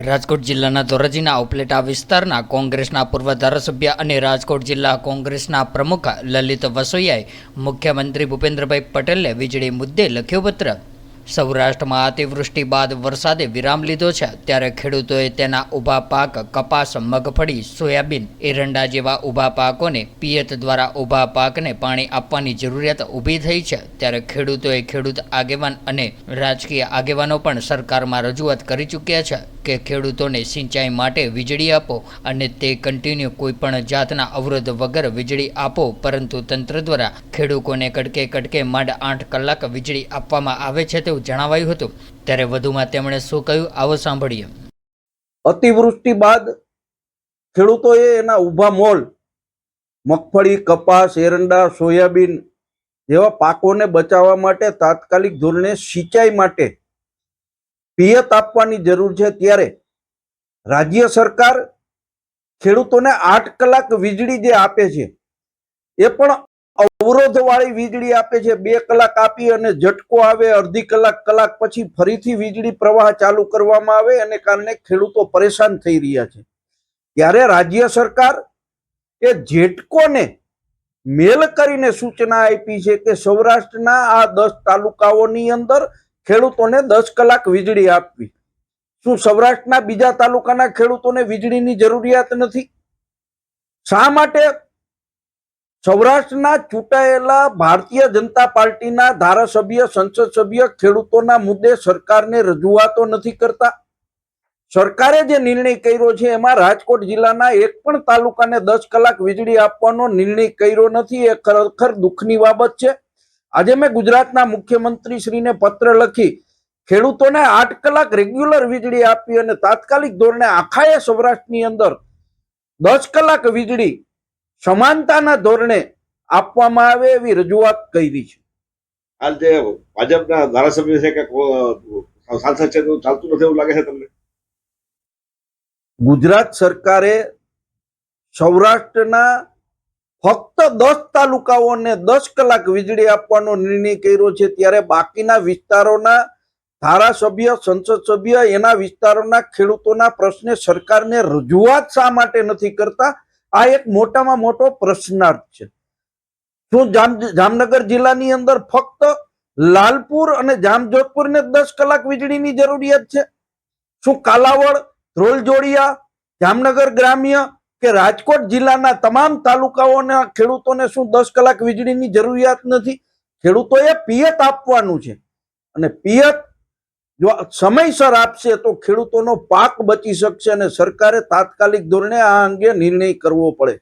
રાજકોટ જિલ્લાના ધોરાજીના ઉપલેટા વિસ્તારના કોંગ્રેસના પૂર્વ ધારાસભ્ય અને રાજકોટ જિલ્લા કોંગ્રેસના પ્રમુખ લલિત વસોયાએ મુખ્યમંત્રી ભૂપેન્દ્રભાઈ પટેલને વીજળી મુદ્દે લખ્યો પત્ર. સૌરાષ્ટ્રમાં અતિવૃષ્ટિ બાદ વરસાદે વિરામ લીધો છે. ત્યારે ખેડૂતોએ તેના ઊભા પાક, કપાસ, મગફળી, સોયાબીન, એરંડા જેવા ઊભા પાકોને પિયત દ્વારા ઊભા પાકને પાણી આપવાની જરૂરિયાત ઊભી થઈ છે. ત્યારે ખેડૂતોએ ખેડૂત આગેવાન અને રાજકીય આગેવાનો પણ સરકારમાં રજૂઆત કરી ચૂક્યા છે કે ખેડૂતોને સિંચાઈ માટે વીજળી આપો અને તે કન્ટિન્યુ કોઈપણ જાતના અવરોધ વગર વીજળી આપો, પરંતુ તંત્ર દ્વારા ખેડૂતોને કડકે કડકે માંડ આઠ કલાક વીજળી આપવામાં આવે છે તેવું જણાવાયું હતું. ત્યારે વધુમાં તેમણે શું કહ્યું, આવો સાંભળીએ. અતિવૃષ્ટિ બાદ ખેડૂતોએ એના ઊભા મોલ, મગફળી, કપાસ, એરંડા, સોયાબીન જેવા પાકોને બચાવવા માટે તાત્કાલિક ધોરણે સિંચાઈ માટે પિયત આપવાની જરૂર છે. ત્યારે રાજ્ય સરકાર ખેડૂતોને આઠ કલાક વીજળી જે આપે છે, એ પણ અવરોધવાળી વીજળી આપે છે, બે કલાક આપી અને ઝટકો આવે, અડધી કલાક કલાક પછી ફરીથી વીજળી પ્રવાહ ચાલુ કરવામાં આવે અને કારણે ખેડૂતો પરેશાન થઈ રહ્યા છે. ત્યારે રાજ્ય સરકાર એ જેટકોને મેલ કરીને સૂચના આપી છે કે સૌરાષ્ટ્રના આ દસ તાલુકાઓની અંદર ખેડૂતોને દસ કલાક વીજળી આપવી. શું સૌરાષ્ટ્રના બીજા તાલુકાના ખેડૂતોને વીજળીની જરૂરિયાત નથી? શા માટે સૌરાષ્ટ્રના ચૂંટાયેલા ભારતીય જનતા પાર્ટીના ધારાસભ્ય, સંસદ સભ્ય ખેડૂતોના મુદ્દે સરકારને રજૂઆતો નથી કરતા. સરકારે જે નિર્ણય કર્યો છે, એમાં રાજકોટ જિલ્લાના એક પણ તાલુકાને દસ કલાક વીજળી આપવાનો નિર્ણય કર્યો નથી, એ ખરેખર દુઃખની બાબત છે. આજે મેં ગુજરાતના મુખ્યમંત્રી શ્રીને પત્ર લખી ખેડૂતોને આઠ કલાક રેગ્યુલર વીજળી આપી અને તાત્કાલિક ધોરણે આખાએ સૌરાષ્ટ્રની અંદર દસ કલાક વીજળી સમાનતાના ધોરણે આપવામાં આવે એવી રજૂઆત કરી છે. હાલ જે ભાજપના ધારાસભ્ય છે કે સાંસદ છે ચાલતું નથી એવું લાગે છે તમને? ગુજરાત સરકારે સૌરાષ્ટ્રના ફક્ત દસ તાલુકાઓને દસ કલાક વીજળી આપવાનો નિર્ણય કર્યો છે ત્યારે બાકીના વિસ્તારોના ધારાસભ્ય સંસદ સભ્ય એના વિસ્તારોના ખેડૂતોના પ્રશ્ને સરકારને રજૂઆત શા માટે નથી કરતા? આ એક મોટામાં મોટો પ્રશ્નાર્થ છે. શું જામ જામનગર જિલ્લાની અંદર ફક્ત લાલપુર અને જામજોધપુરને દસ કલાક વીજળીની જરૂરિયાત છે? શું કાલાવડ, ધ્રોલજોડિયા, જામનગર ગ્રામ્ય કે રાજકોટ જિલ્લાના તમામ તાલુકાઓના ખેડૂતોને શું દસ કલાક વીજળીની જરૂરિયાત નથી? ખેડૂતોએ પિયત આપવાનું છે અને પિયત જો સમયસર આપશે તો ખેડૂતોનો પાક બચી શકશે અને સરકારે તાત્કાલિક ધોરણે આ અંગે નિર્ણય કરવો પડે.